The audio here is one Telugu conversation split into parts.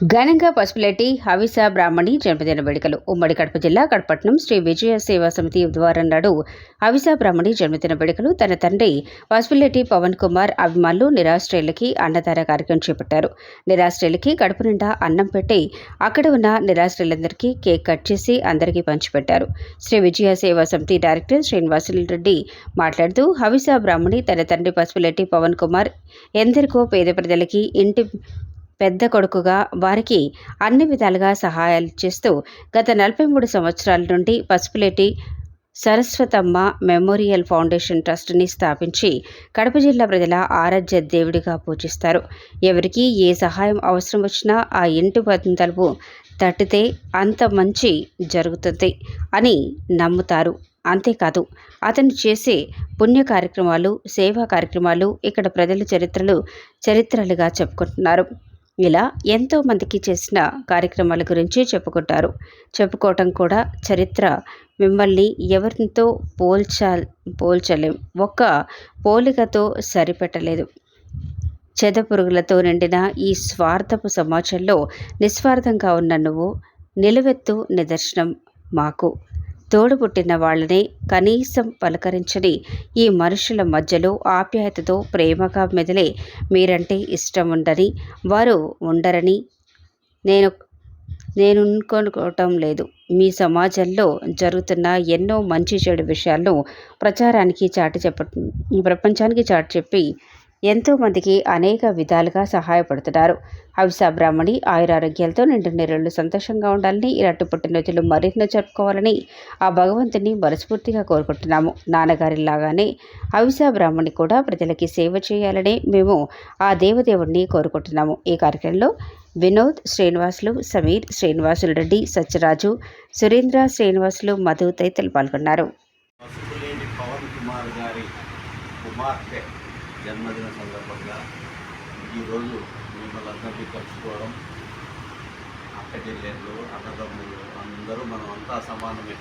ఘనంగా పసుపులేటి హవిసా బ్రాహ్మణి జన్మదిన వేడుకలు. ఉమ్మడి కడప జిల్లా కడపట్నం శ్రీ విజయ సేవా సమితి ద్వారా నాడు హవిసా బ్రాహ్మణి జన్మదిన వేడుకలు తన తండ్రి పసుపులేటి పవన్ కుమార్ అభిమానులు నిరాశ్రయులకి అన్నదాన కార్యక్రమం చేపట్టారు. నిరాశ్రయులకి కడుపు నిండా అన్నం పెట్టి అక్కడ ఉన్న నిరాశ్రయులందరికీ కేక్ కట్ చేసి అందరికీ పంచిపెట్టారు. శ్రీ విజయ సేవా సమితి డైరెక్టర్ శ్రీనివాసులు రెడ్డి మాట్లాడుతూ హవిసా బ్రాహ్మణి తన తండ్రి పసుపులేటి పవన్ కుమార్ ఎందరికో పేద ప్రజలకి ఇంటి పెద్ద కొడుకుగా వారికి అన్ని విధాలుగా సహాయాలు చేస్తూ గత నలభై మూడు సంవత్సరాల నుండి పసుపులేటి సరస్వతమ్మ మెమోరియల్ ఫౌండేషన్ ట్రస్ట్ని స్థాపించి కడప జిల్లా ప్రజల ఆరాధ్య దేవుడిగా పూజిస్తారు. ఎవరికి ఏ సహాయం అవసరం వచ్చినా ఆ ఇంటి తలుపు తట్టితే అంత మంచి జరుగుతుంది అని నమ్ముతారు. అంతేకాదు అతను చేసే పుణ్య కార్యక్రమాలు సేవా కార్యక్రమాలు ఇక్కడ ప్రజల చరిత్రలు చరిత్రలుగా చెప్పుకుంటున్నారు. ఇలా ఎంతో మందికి చేసిన కార్యక్రమాల గురించి చెప్పుకుంటారు. చెప్పుకోవటం కూడా చరిత్ర. మిమ్మల్ని ఎవరితో పోల్చా పోల్చలేం. ఒక్క పోలికతో సరిపెట్టలేదు. చెదపురుగులతో నిండిన ఈ స్వార్థపు సమాజంలో నిస్వార్థంగా ఉన్న నువ్వు నిలువెత్తు నిదర్శనం మాకు. తోడుపుట్టిన వాళ్ళని కనీసం పలకరించని ఈ మనుషుల మధ్యలో ఆప్యాయతతో ప్రేమగా మెదిలే మీరంటే ఇష్టం ఉండని వారు ఉండరని నేను నేను అనుకోవటం లేదు. మీ సమాజంలో జరుగుతున్న ఎన్నో మంచి చెడు విషయాలను ప్రచారానికి చాటి చెప్ప ప్రపంచానికి చాటి చెప్పి ఎంతోమందికి అనేక విధాలుగా సహాయపడుతున్నారు. హవిసా బ్రాహ్మణి ఆయురారోగ్యాలతో నిండు నీళ్ళు సంతోషంగా ఉండాలని ఇలాంటి పుట్టినరోజులు మరెన్నో జరుపుకోవాలని ఆ భగవంతుని మనస్ఫూర్తిగా కోరుకుంటున్నాము. నాన్నగారిలాగానే హవిసా బ్రాహ్మణి కూడా ప్రజలకి సేవ చేయాలని మేము ఆ దేవదేవుడిని కోరుకుంటున్నాము. ఈ కార్యక్రమంలో వినోద్ శ్రీనివాసులు సమీర్ శ్రీనివాసులు రెడ్డి సత్యరాజు సురేంద్ర శ్రీనివాసులు మధు తదితరులు పాల్గొన్నారు. కుమార్ గారి కుమార్తె జన్మదిన సందర్భంగా ఈరోజు మిమ్మల్ని అందరినీ కలుసుకోవడం అక్క చెల్లెళ్ళు అన్నదమ్ములు అందరూ మనం అంతా సమానమే.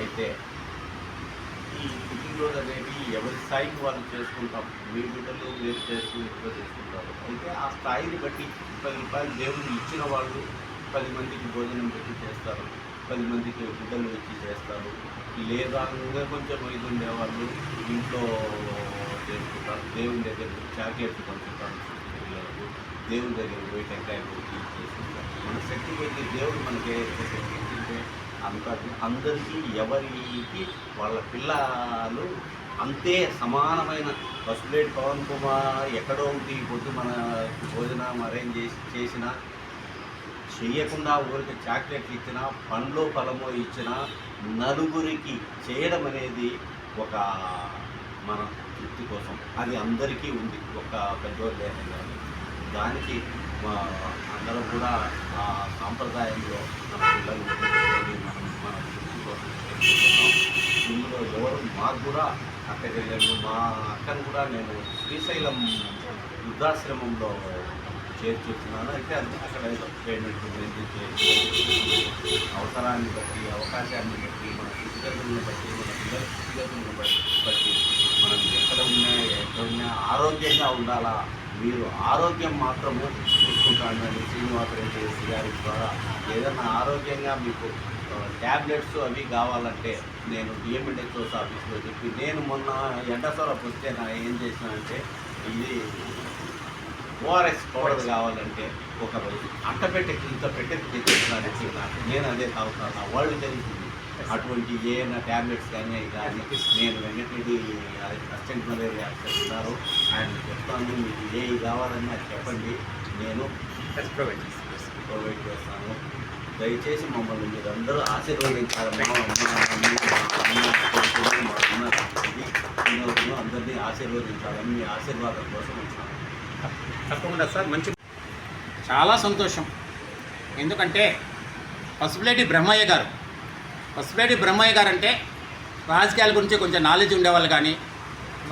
అయితే ఈ పుట్టినరోజు అనేది ఎవరి స్థాయికి వాళ్ళు చేసుకుంటాం మీ బిడ్డలు మీరు చేసుకుని ఇంట్లో చేసుకుంటారు? అయితే ఆ స్థాయిని బట్టి పది రూపాయలు దేవుడు ఇచ్చిన వాళ్ళు పది మందికి భోజనం పెట్టి చేస్తారు పది మందికి బిడ్డలు ఇచ్చి చేస్తారు. లేదా ఇంకా కొంచెం ఇది ఉండేవాళ్ళు ఇంట్లో చేసుకుంటారు దేవుని దగ్గర చాక్లెట్లు పంచుతారు పిల్లలకు దేవుని దగ్గర పోయి టెంకాయ చేసుకుంటారు మన శక్తి అయితే దేవుడు మనకి ఏదైతే శక్తి ఇచ్చింటే అంత అందరికీ ఎవరికి వాళ్ళ పిల్లలు అంతే సమానమైన పసుపులేటి పవన్ కుమార్ ఎక్కడో ఉంది పొద్దు మన భోజనం అరేంజ్ చేసి చేసినా చేయకుండా ఊరికి చాక్లెట్లు ఇచ్చినా పండ్లు ఫలమో ఇచ్చినా నలుగురికి చేయడం అనేది ఒక మన తృప్తి కోసం. అది అందరికీ ఉంది ఒక పెద్దోళ్ళు లేకుండా దానికి మా అందరం కూడా ఆ సాంప్రదాయంలో మన పిల్లలు మనం మన తృప్తి కోసం ఇందులో ఎవరు మాకు కూడా అక్కడికి వెళ్ళాను మా అక్కను కూడా నేను శ్రీశైలం వృద్ధాశ్రమంలో చేర్చుతున్నాను అయితే అది అక్కడ పేమెంట్ అవసరాన్ని బట్టి అవకాశాన్ని బట్టి మన స్థితిగతులను బట్టి మన పిల్లల స్థితిగతులను బట్టి బట్టి ఎక్కడున్నా ఎక్కడున్నా ఆరోగ్యంగా ఉండాలా మీరు ఆరోగ్యం మాత్రము చూసుకుంటానని శ్రీనివాసరెడ్డి గారి ద్వారా ఏదైనా ఆరోగ్యంగా మీకు ట్యాబ్లెట్స్ అవి కావాలంటే నేను డిఎంఎడ్హెచ్ఓస్ ఆఫీస్లో చెప్పి నేను మొన్న ఎండసోరపు వస్తే నా ఏం చేసినానంటే ఇది ఓఆర్ఎస్ పౌడర్ కావాలంటే ఒక అట్టపెట్టె ఇంత పెట్టి తెచ్చేసినాడు నాకు నేను అదే తాగుతాను నా వరల్డ్ జరిగింది అటువంటి ఏమైనా ట్యాబ్లెట్స్ కానీ అవి కానీ నేను వెంకటరెడ్డి అసిస్టెంట్ మలేరియా ఉన్నారు. ఆయన చెప్తాను మీకు ఏ కావాలని అది చెప్పండి. నేను ప్రొవైడ్ ప్రొవైడ్ చేస్తాను. దయచేసి మమ్మల్ని మీరందరూ ఆశీర్వదించాలి మా అమ్మ, అమ్మ, అమ్మ, కొడుకులు, మా అన్న ఇది వినోద్ను అందరినీ ఆశీర్వదించాలని మీ ఆశీర్వాదం కోసం వచ్చాను. తప్పకుండా సార్ మంచి చాలా సంతోషం. ఎందుకంటే పసుపులేటి బ్రహ్మయ్య గారు పసుపులేటి బ్రహ్మయ్య గారు అంటే రాజకీయాల గురించి కొంచెం నాలెడ్జ్ ఉండేవాళ్ళు కానీ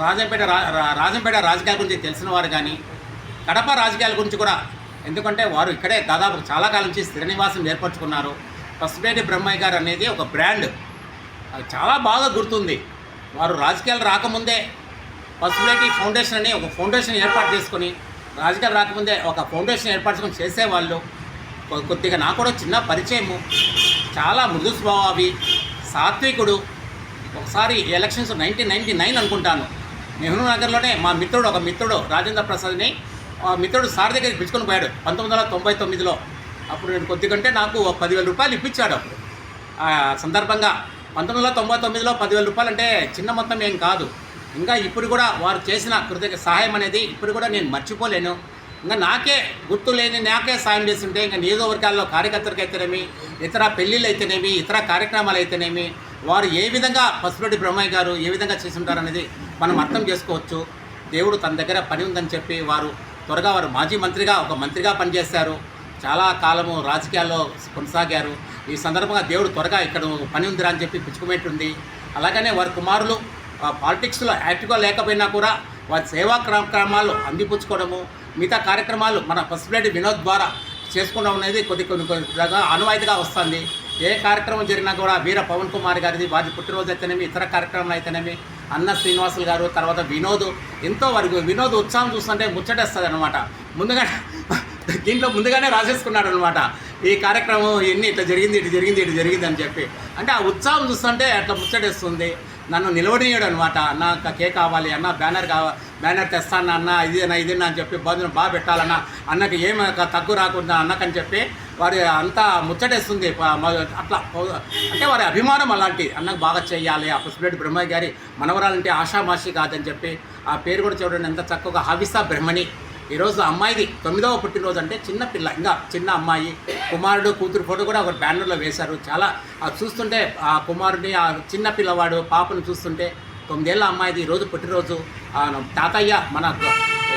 రాజంపేట రా రాజంపేట రాజకీయాల గురించి తెలిసిన వారు కానీ కడప రాజకీయాల గురించి కూడా ఎందుకంటే వారు ఇక్కడే దాదాపు చాలా కాలం నుంచి స్థిర నివాసం ఏర్పరచుకున్నారు. పసిపేటి బ్రహ్మయ్య గారు అనేది ఒక బ్రాండ్ అది చాలా బాగా గుర్తుంది. వారు రాజకీయాలు రాకముందే పసుపేటి ఫౌండేషన్ అని ఒక ఫౌండేషన్ ఏర్పాటు చేసుకొని రాజకీయాలు రాకముందే ఒక ఫౌండేషన్ ఏర్పరచుకొని చేసేవాళ్ళు. కొద్దిగా నాకు కూడా చిన్న పరిచయము. చాలా మృదు స్వభావి సాత్వికుడు ఒకసారి ఎలక్షన్స్ నైన్టీన్ నైన్టీ నైన్ అనుకుంటాను. నెహ్రూ నగర్లోనే మా మిత్రుడు ఒక మిత్రుడు రాజేంద్ర ప్రసాద్ని మిత్రుడు సార్ దగ్గరికి పిలుచుకొని పోయాడు పంతొమ్మిది వందల తొంభై తొమ్మిదిలో. అప్పుడు నేను కొద్దిగంటే నాకు ఒక పదివేల రూపాయలు ఇప్పించాడు అప్పుడు. ఆ సందర్భంగా పంతొమ్మిది వందల తొంభై తొమ్మిదిలో పదివేల రూపాయలు అంటే చిన్న మొత్తం ఏం కాదు. ఇంకా ఇప్పుడు కూడా వారు చేసిన కృతజ్ఞ సహాయం అనేది ఇప్పుడు కూడా నేను మర్చిపోలేను. ఇంకా నాకే గుర్తు లేని నాకే సాయం చేస్తుంటే ఇంకా నియోజకవర్గాల్లో కార్యకర్తలకు అయితేనేమి ఇతర పెళ్ళిళ్ళు అయితేనేమి ఇతర కార్యక్రమాలు అయితేనేమి వారు ఏ విధంగా పసుపెట్టి బ్రహ్మయ్య గారు ఏ విధంగా చేస్తుంటారు అనేది మనం అర్థం చేసుకోవచ్చు. దేవుడు తన దగ్గర పని ఉందని చెప్పి వారు త్వరగా వారు మాజీ మంత్రిగా ఒక మంత్రిగా పనిచేశారు. చాలా కాలము రాజకీయాల్లో కొనసాగారు. ఈ సందర్భంగా దేవుడు త్వరగా ఇక్కడ పని ఉందిరా అని చెప్పి పిచ్చుకునేట్టుంది అలాగనే వారి కుమారులు పాలిటిక్స్లో యాక్టివ్గా లేకపోయినా కూడా వారి సేవా కార్యక్రమాలు అందిపుచ్చుకోవడము మిగతా కార్యక్రమాలు మన పసిపిల్లడి వినోద్ ద్వారా చేసుకోవడం అనేది కొద్ది కొన్ని కొద్దిగా అనువాయితీగా వస్తుంది. ఏ కార్యక్రమం జరిగినా కూడా వీర పవన్ కుమార్ గారిది వారి పుట్టినరోజు అయితేనేమి ఇతర కార్యక్రమాలు అయితేనేమి అన్న శ్రీనివాసులు గారు తర్వాత వినోద్ ఎంతో వరకు వినోద్ ఉత్సాహం చూస్తుంటే ముచ్చటేస్తుంది అనమాట ముందుగా దీంట్లో ముందుగానే రాసేసుకున్నాడు అనమాట ఈ కార్యక్రమం ఎన్ని ఇట్లా జరిగింది ఇటు జరిగింది ఇటు జరిగింది అని చెప్పి. అంటే ఆ ఉత్సాహం చూస్తుంటే అట్లా ముచ్చటేస్తుంది. నన్ను నిలవడనీయడు అనమాట అన్న కేక్ కావాలి అన్న బ్యానర్ కావాలి బ్యానర్ తెస్తాను అన్న ఇదేనా ఇదేనా అని చెప్పి భోజనం బాగా పెట్టాలన్న. అన్నకి ఏమి తగ్గు రాకుండా అన్నకని చెప్పి వారి అంతా ముచ్చటేస్తుంది. అట్లా అంటే వారి అభిమానం అలాంటి అన్నకు బాగా చేయాలి. ఆ పుష్పరెడ్డి బ్రహ్మయ్య గారి మనవరాలంటే ఆషామాషి కాదని చెప్పి ఆ పేరు కూడా చూడండి ఎంత చక్కగా హవిసా బ్రహ్మణి. ఈరోజు అమ్మాయిది తొమ్మిదవ పుట్టినరోజు అంటే చిన్న పిల్ల ఇంకా చిన్న అమ్మాయి కుమారుడు కూతురు ఫోటో కూడా ఒక బ్యానర్లో వేశారు. చాలా అది చూస్తుంటే ఆ కుమారుడిని ఆ చిన్న పిల్లవాడు పాపను చూస్తుంటే తొమ్మిదేళ్ళ అమ్మాయిది ఈరోజు పుట్టినరోజు. తాతయ్య మన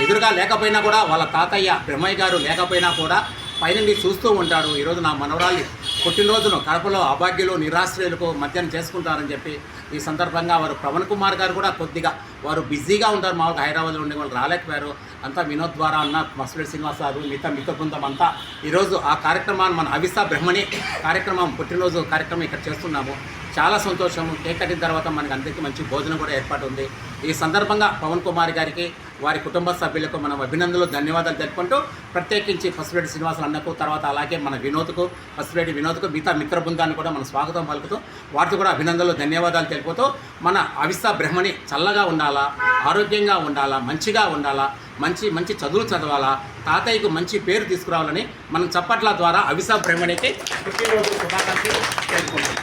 ఎదురుగా లేకపోయినా కూడా వాళ్ళ తాతయ్య బ్రహ్మయ్య గారు లేకపోయినా కూడా పైనుండి చూస్తూ ఉంటాడు. ఈరోజు నా మనవరాలి పుట్టినరోజును కడపలో అభాగ్యులు నిరాశ్రయులకు మధ్యాహ్నం చేసుకుంటారని చెప్పి ఈ సందర్భంగా వారు పవన్ కుమార్ గారు కూడా కొద్దిగా వారు బిజీగా ఉంటారు. మామూలుగా హైదరాబాద్లో ఉండే వాళ్ళు రాలేకపోయారు. అంతా వినోద్ ద్వారా అన్న మసూరి శ్రీనివాస్ గారు మిగతా మిగతా బృందం అంతా. ఈరోజు ఆ కార్యక్రమాన్ని మన అవిసా బ్రహ్మణి కార్యక్రమం పుట్టినరోజు కార్యక్రమం ఇక్కడ చేస్తున్నాము. చాలా సంతోషము కేక్ కట్టిన తర్వాత మనకి అందరికీ మంచి భోజనం కూడా ఏర్పాటు ఉంది ఈ సందర్భంగా పవన్ కుమార్ గారికి వారి కుటుంబ సభ్యులకు మనం అభినందనలు ధన్యవాదాలు తెలుపుకుంటూ ప్రత్యేకించి పసుపురెడ్డి శ్రీనివాసులు అన్నకు తర్వాత అలాగే మన వినోద్కు పసుపురెడ్డి వినోద్కు మిగతా మిత్ర బృందాన్ని కూడా మనం స్వాగతం పలుకుతూ వారికి కూడా అభినందనలు ధన్యవాదాలు తెలుపుతూ మన అవిసా బ్రహ్మణి చల్లగా ఉండాలా ఆరోగ్యంగా ఉండాలా మంచిగా ఉండాలా మంచి మంచి చదువులు చదవాలా తాతయ్యకు మంచి పేరు తీసుకురావాలని మనం చప్పట్ల ద్వారా అవిసా బ్రహ్మణికి పుట్టినరోజు శుభాకాంక్షలు తెలుపుకుంటాం